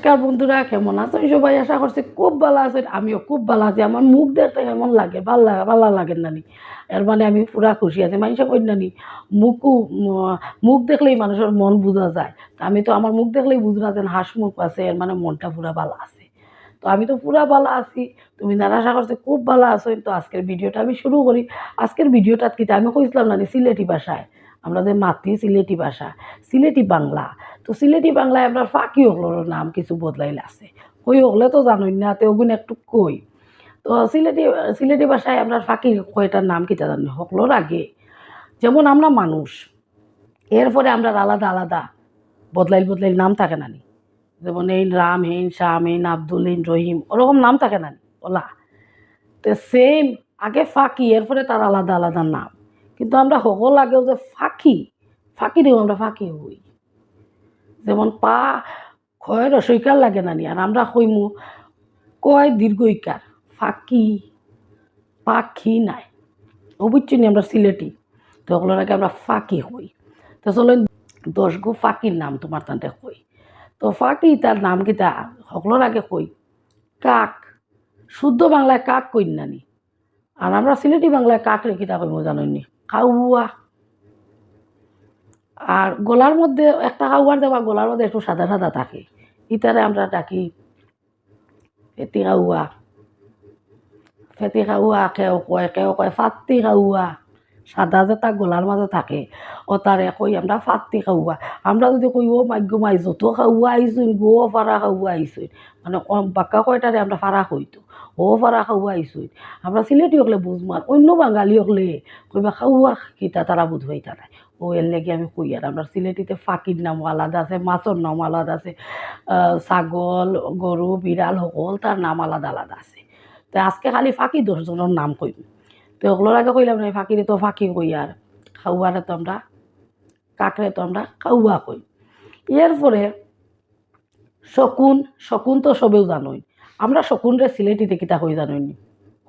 নমস্কার বন্ধুরা, কেমন আছেন সবাই? আশা করছি খুব ভালো আছেন। আমিও খুব ভালো আছি। আমার মুখ দেখতে কেমন লাগে? ভালো লাগে, ভালো লাগে নানি এর মানে আমি পুরা খুশি আছি। মানুষে কই নানি মুখও মুখ দেখলেই মানুষের মন বোঝা যায়। আমি তো আমার মুখ দেখলেই বুঝলা যেন হাস মুখ আছে, এর মানে মনটা পুরা ভালো আছে। তো আমি তো পুরা ভালো আছি। তুমি নানা আশা করছি খুব ভালো আছো তো আজকের ভিডিওটা আমি শুরু করি। আজকের ভিডিওটা কি? আমি কইছিলাম নানি সিলেটি ভাষায়। আমরা যে মাতৃ সিলেটি ভাষা, সিলেটি বাংলা। তো সিলেটি বাংলায় আমরা ফাঁকি ওগুলোর নাম কিছু বদলাইল আছে। ওই ওগুলো তো জানোই না তো ওগুলো একটু কই। তো সিলেটি সিলেটি ভাষায় আমরা ফাঁকি কয়টার নাম কিতা জানি সকলোর আগে। যেমন আমরা মানুষ, এরপরে আমরা আলাদা আলাদা বদলাইল বদলাইল নাম থাকে না নি। যেমন এই রাম হেন শ্যাম হেন আব্দুল হেন রহিম, ওরকম নাম থাকে না ওলা তো সেম আগে ফাঁকি, এরপরে তার আলাদা আলাদা নাম। কিন্তু আমরা সকল আগেও যে ফাঁকি ফাঁকি দিও আমরা ফাঁকি হই। যেমন পা ক্ষয় রসইকার লাগে না নি, আর আমরা কইমু, কয় দীর্ঘইকার, ফাঁকি পাখি নাই। অবশ্যই আমরা সিলেটি, তো ওগুলোর আগে আমরা ফাঁকি হই। তো চলো দশ গো ফাঁকির নাম তোমার তান্তে কই। তো ফাঁকি তার নাম কিতা আগে কই, কাক, শুদ্ধ বাংলায় কাক কই নানি আর আমরা সিলেটি বাংলায় কাক রে কিতা কইমু জানি কাউয়া। আর গলার মধ্যে একটা কাউয়ার দেওয়া, গলার মধ্যে একটু সাদা সাদা থাকে। ইতারে আমরা ডাকি ফেতি কাউয়া। ফেতি কাউয়া, কেউ কয় কেউ কয় ফাত্তি কাউয়া। সাদা যে তার গলার মাঝে থাকে ও তারে কই আমরা ফাত্তি খাওয়া আমরা যদি কই ও মাগ্য মাই, যত খাওয়া আইসুন গো ফারা খাওয়া আইসুন মানে বাক্কা কয়টারে আমরা ফারা হইতো ও ফারা খাওয়া আইসুন আমরা সিলেটি হকলে বুঝমার অন্য বাঙালি হকলে কইবা খাওয়া কিতা তারা বুঝবাই তারা ও এর লেগে আমি কই আর? আমরা সিলেটিতে ফাঁকির নাম আলাদা আছে, মাছর নাম আলাদা আছে ছাগল, গরু, বিড়াল সকল তার নাম আলাদা আলাদা আছে। তো আজকে খালি ফাঁকি দশজনের নাম কইম তো ওগুলোর আগে কইলাম না ফাঁকিরে তো ফাঁকি কই খাওয়ারে তো আমরা কাকরে তো আমরা খাওয়া কই। এরপরে শকুন শকুন তো সবেও জানোই। আমরা শকুনরে সিলেটিতে কিতা কই জানোই নি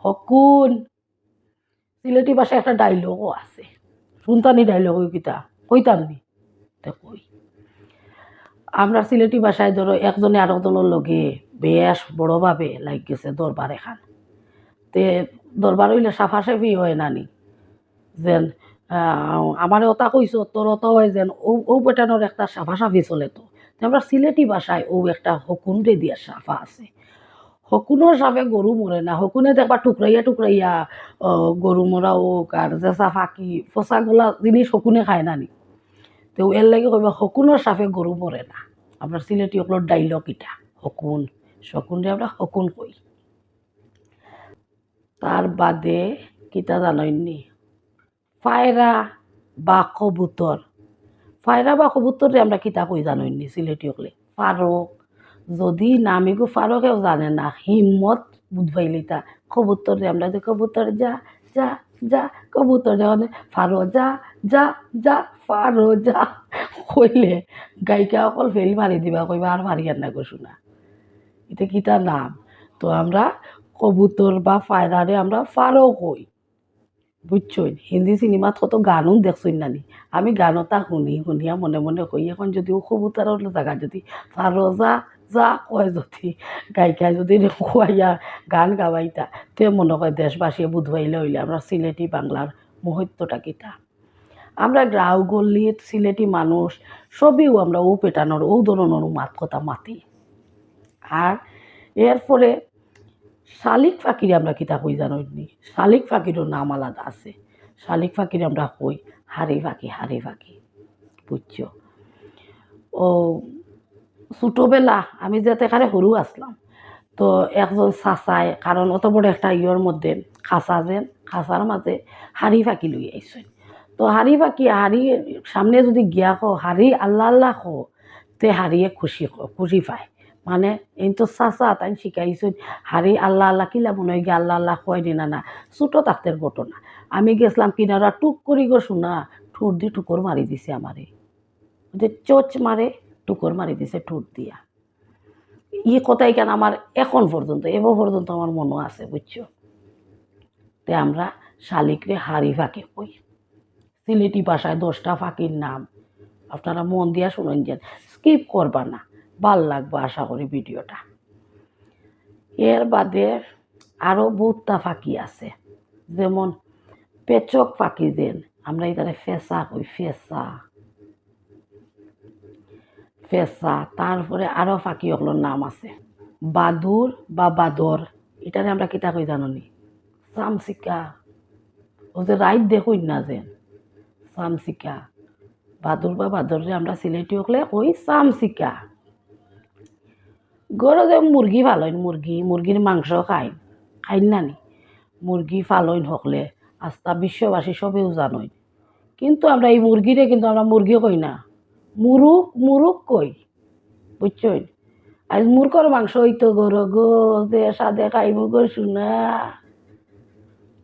হকুন সিলেটি ভাষায় একটা ডাইলগও আছে। শুনতানি ডাইলগ ওই কিতা? কইতাম নি কই? আমরা সিলেটি ভাষায় ধরো একজনে আরেকজনের লগে বেশ বড়োভাবে লাগ গেছে দরবার এখান। তে দরবার হইলে সাফাসাফি হয় নানি যেন আমারে ওটা কইস তোর অত হয় যেন ও বেটানোর একটা সাফাসাফি চলে তো। আমরা সিলেটি ভাষায় ও একটা হকুনরে দিয়া সাফা আছে। হকুনের সাফে গরু মরে না হকুনে দেখবা টুকরাইয়া আহ, গরু মরা হোক আর জেসা ফাঁকি ফসাগুলা জিনিস হকুনে খায় নানি তো এর লাগে কইবা হকুনের সাফে গরু মরে না। আমরা সিলেটি ওগুলোর ডাইলগ ইটা হকুন শকুনরে আমরা হকুন কই। তার বাদে কিতা জানইনি ফায়রা বা কবুতর ফায়রা বা কবুতরে আমরা কিতা কই জানইনি সিলেটি হকলে ফারক যদি নামিগো ফারকেও জানে না, হিম্মত বুধবাইলিতা কবুতরে আমরা যে কবুতর, যা যা যা, কবুতর যখন ফারো যা যা যা ফারো যা। কইলে গায়িকা অকল ফেরি মারি দিবা, কইবা আর মারি না গো শোনা? এটা কিতা নাম? তো আমরা কবুতর বা ফায়রারে আমরা ফারো কই? বুঝছই হিন্দি সিনেমাত কত গানও দেখছই নানি। আমি গানটা শুনি, শুনিয়া মনে মনে কই, এখন যদি ও কবুতরের জায়গা যদি ফারো যা যা কয় যদি। গায়িকায় যদি খুয়াইয়া গান গাওয়াইতা তে মনে কয় দেশবাসী বুধবাইলে হইলে আমরা সিলেটি বাংলার মহত্বটা কিতা। আমরা গ্রাউ গল্লি সিলেটি মানুষ সবইও আমরা ও পেটানোর ও ধরনের মাত কথা মাতি। আর এরপরে শালিক ফাঁকিরে আমরা কিতা কই জানি শালিক ফাঁকিরও নাম আলাদা আছে। শালিক ফাঁকিরে আমরা কই, হারি ফাঁকি হারি ফাঁকি। বুঝছ? ও ছোটোবেলা আমি যাতে এখানে সরু আসলাম তো একজন চাচাই কারণ অত বড় একটা ইয়র মধ্যে খাঁচা যেন খাঁচার মাঝে হাড়ি ফাঁকি লই আইসেন তো হাড়ি ফাঁকি হাড়ি সামনে যদি গিয়া খো হাড়ি আল্লাহ আল্লাহ খো তে হাড়িয়ে খুশি খুশি পায়। মানে এই তো চাচা তাই শিখাইছেন হারি আল্লাহ আল্লাহ কিলা মনে গিয়ে আল্লাহ আল্লাহ কয় দিনা না ছোটো তাকতের ঘটনা। আমি গেছিলাম কিনারা টুক করি গো শোনা, ঠোঁট দিয়ে টুকর মারি দিছে আমারে চোচ মারে টুকর মারি দিছে, ঠোঁট দিয়া। ই কথাই কেন আমার এখন পর্যন্ত এবার পর্যন্ত আমার মনে আছে, বুঝছ? তে আমরা শালিকরে হাড়ি ফাঁকে কই। সিলেটি ভাষায় দশটা ফাঁকির নাম। আপনারা মন দিয়া শুনেন যেন স্কিপ করবা না, ভালো লাগবে আশা করি ভিডিওটা। এর বাদে আরও বহুতটা ফাঁকি আছে। যেমন পেচক ফাঁকি দেন, আমরা এখানে ফেসা কই, ফেসা। ফেসা, তারপরে আরও ফাঁকি ওগুলোর নাম আছে। বাদুর বা বাদর, এটারে আমরা কিতা কই জাননি? চামচিকা ও যে রাইত দেখুন না যেন চামচিকা বাদুর বা বাদরে আমরা সিলেটি হকলে কই চামচিকা গরো যে মুরগি ফালইন, মুরগি, মুরগির মাংস খাই। খাইন নানি মুরগি ফালইন হকলে আস্তা বিশ্ববাসী সবেও জানইন কিন্তু আমরা এই মুরগিরে কিন্তু আমরা মুরগি কই না। মুরুক মুরুক কই? বুঝছইন আজ মুরগর মাংস হইতো গরো গো সাদে খাইব গো, শুনা।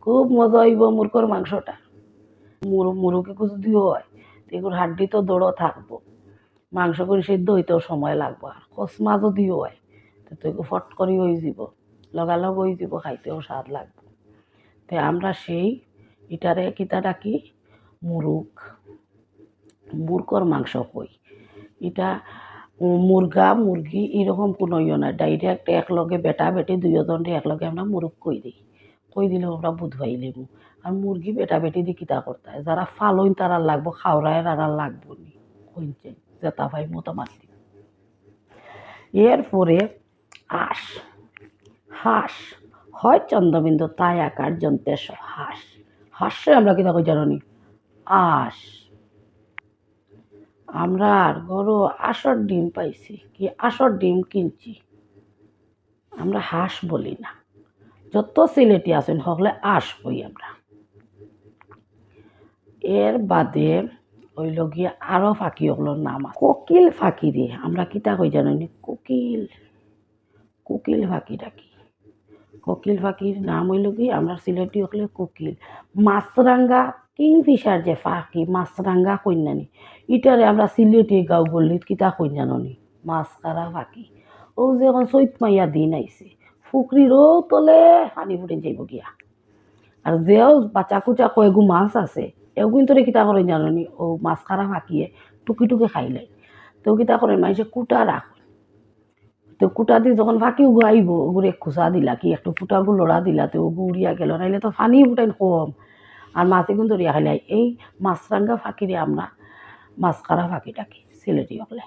খুব মজা হইব মুরগর মাংসটা। মুরু মুরুকে যদি হয় এগুলো হাড্ডি তো দৌড়ো থাকব। মাংস করে সিদ্ধ হইতেও সময় লাগবো, আর কসমা যদি হয়, তো তুই ফট করে হয়ে যাব লগালগ হয়ে যাব খাইতেও স্বাদ লাগবে। তো আমরা সেই, ইটারে কিতা ডাকি? মুরুগ মুরগর মাংস কই? এটা মুরগা, মুরগি এরকম কোনো ইয়ে না। ডাইরেক্ট একলগে বেটা বেটি দুইজনরে একলগে আমরা মুরগ কই দিই। কই দিলে আমরা বুধবাই পাইলিম আর মুরগি বেটা বেটি দিয়ে কিতা করতে হয়? যারা ফালইন তারা লাগবো খাওয়ায় তারা লাগবো নি। কইছে জেতা ভাই মাতি এরপরে হাঁস। হাঁস। হয় চন্দ্রবিন্দু, তাই আকার জন্তেশ হাঁস। হাঁসে আমরা কিতা কই জানি আস আমরা আর গরু আসর ডিম পাইছি, কি আসর ডিম কিনছি। আমরা হাঁস বলি না। যত সিলেটি আছেন হকলে আস বই আমরা। এর বাদে হইল গিয়ে আরও ফাঁকি ওগুলোর নাম আছে। কোকিল ফাঁকি দিয়ে আমরা কিতা কই জানি কোকিল। কোকিল ফাঁকি কি? কোকিল ফাঁকির নাম হইল কি? আমরা সিলেটি হকলে কোকিল। মাছরাঙ্গা কিংফিশার যে ফাঁকি, মাছরাঙ্গা কন্যানি ইটারে আমরা সিলেটি গাঁও গল্লিত কিতা জাননি মাছ কারা ফাঁকি। ও যে এখন চৈত মাইয়া দিন আইছে ফুকরিরও তলে পানি ফুটে যাইব গিয়া। আর যেও বাচ্চা কুচা কয়েকগু মাছ আছে, এও কিন্তু কিতা করে জাননি ও মাছ খারা ফাঁকিয়ে টুকি টুকি খাইলে। তো কিতা করে মানুষে কুটা রাখ। তো কুটা দিয়ে যখন ফাঁকি উগু আইব ওগুলো খুচা দিলা কি, একটু ফুটাগু লড়া দিলা তো ওগু উড়িয়া গেল, নাইলে তো ফানি ফুটাইন কম। আর মাছে কিন্তু ধরিয়া খাইলে, এই মাছরাঙ্গা ফাঁকিরে আমরা মাছ খারা ফাঁকি ডাকি, সিলেটি হকলে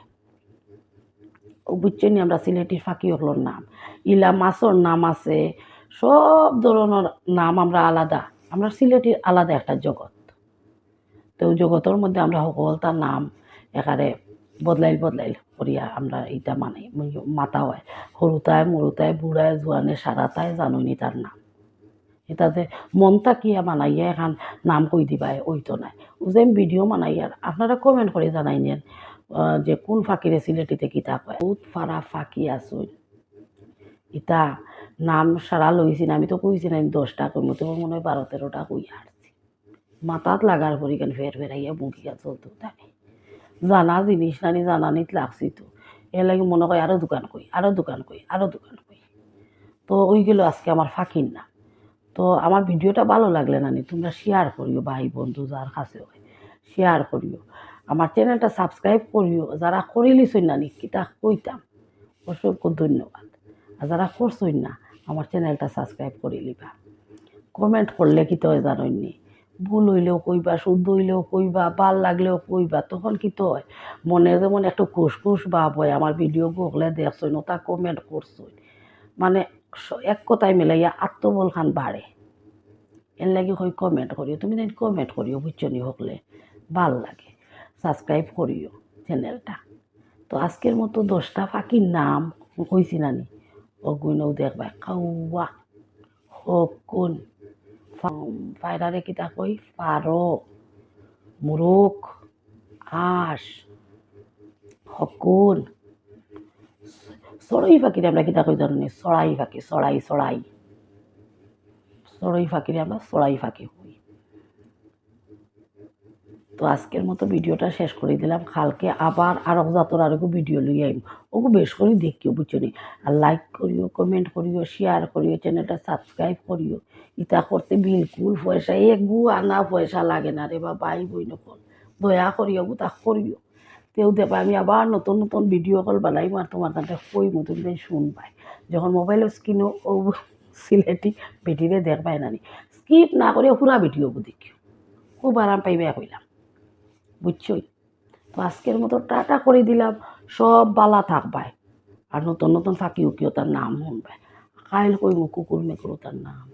ও বুঝছেন আমরা সিলেটির ফাঁকি হকলোর নাম। ইলা মাছর নাম আছে, সব ধরনের নাম আমরা আলাদা। আমরা সিলেটির আলাদা একটা জগৎ। তো জগতের মধ্যে আমরা সকল তার নাম একারে বদলাইল বদলাইল। করিয়া আমরা ইটা মানে মাতা হয়। সৰুতাই মৰুতাই বুঢ়াই জোৱানে সারাতাই জাননি তার নাম। এটাতে মন তাকিয়া বানাইয়া এখন নাম কই দিবাই ওইতো নাই। যে ভিডিও বানাইয়ার আপনারা কমেন্ট করে জানাইনেন আহ, যে কোন ফাঁকিরে সিলেটিতে কিতা কয় বহুত ফারা ফাঁকি আসুন ইতা নাম সারা লইছি না আমি তো কইছি না আমি দশটা কই মতো মনে হয় বারো তেরোটা কই আসছি মাথাত লাগার পরি কেন ফের ফেরাইয়া বুকিয়া চলতে থাকে জানা জিনিস নানি জানানিত লাগছি তো। এর লাগে মনে হয় আরও দোকান কই আরও দোকান কই আরও দোকান কই। তো ওইগুলো আজকে আমার ফাঁকির না। তো আমার ভিডিওটা ভালো লাগলে নানি, তোমরা শেয়ার করিও, ভাই, বন্ধু, যার কাছে শেয়ার করিও। আমার চ্যানেলটা সাবস্ক্রাইব করিও। যারা করিলিছই নানি, কিতা কইতাম, অসংখ্য ধন্যবাদ। আর যারা করছই না, আমার চ্যানেলটা সাবস্ক্রাইব করে লিবা। কমেন্ট করলে কি তো জানইনি ভুল হইলেও কইবা, শুদ্ধ হইলেও কইবা, ভালো লাগলেও কইবা, তখন কি তো হয়? মনে যেমন একটু খুশখুশ ভাব হয়, আমার ভিডিও বকলে দেখছই নতা কমেন্ট করছই মানে এক কথায় মিলাইয়া আত্মবল খান বাড়ে। এর লাগে হই কমেন্ট করিও। তুমি তাই কমেন্ট করিও বুঝছনি হকলে? ভালো লাগে। সাবস্ক্রাইব করিও চ্যানেলটা তো আজকের মতো দশটা ফাঁকির নাম কইছি নানি। অগুইনও দেখবা, কাউয়া, হকুন। ফাইরারে কিতা কই? পারো মুরুখ, হাঁস, হকুন। চড়াই ফাঁকিরে আমরা কিতা কই জানি চড়াই ফাঁকি, চড়াই চড়াই। চড়াই ফাঁকিরে আমরা চড়াই ফাঁকি কই। তো আজকের মতো ভিডিওটা শেষ করে দিলাম। কালকে আবার আরও জাতর আরও ভিডিও লই আইম ওগু বেশ করে দেখিও, বুঝছ নি? আর লাইক করিও কমেন্ট করিও শেয়ার করিও চ্যানেলটা সাবস্ক্রাইব করিও। ইটা করতে বিলকুল পয়সা এক গু আনা পয়সা লাগে না রে বা বাই বই নকল দয়া করিও গু তা করিও। তেও দেবে, আমি আবার নতুন নতুন ভিডিও কল বানাইম আর তোমার তাতে কই মতন তাই শুনবাই। যখন মোবাইলের স্ক্রিনও ও সিলেটি বেটিরে দেখবাই নানি স্কিপ না করে পুরা ভিডিও দেখিও। খুব আরাম পাইবে কইলাম। বুঝছই? তো আজকের মতো টাটা করে দিলাম। সব বালা থাকবাই আর নতুন নতুন ফাঁকি উকিও তার নাম শুনবাই কাইল কইব কুকুর মেকুরও তার নাম।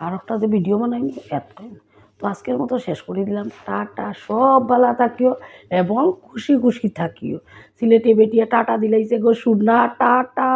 আর একটা যে ভিডিও বানাই এত তো আজকের মতো শেষ করে দিলাম। টাটা, সব বালা থাকিও এবং খুশি খুশি থাকিও। সিলেটে বেটিয়া টাটা দিলাইছে গো সুনা, টাটা।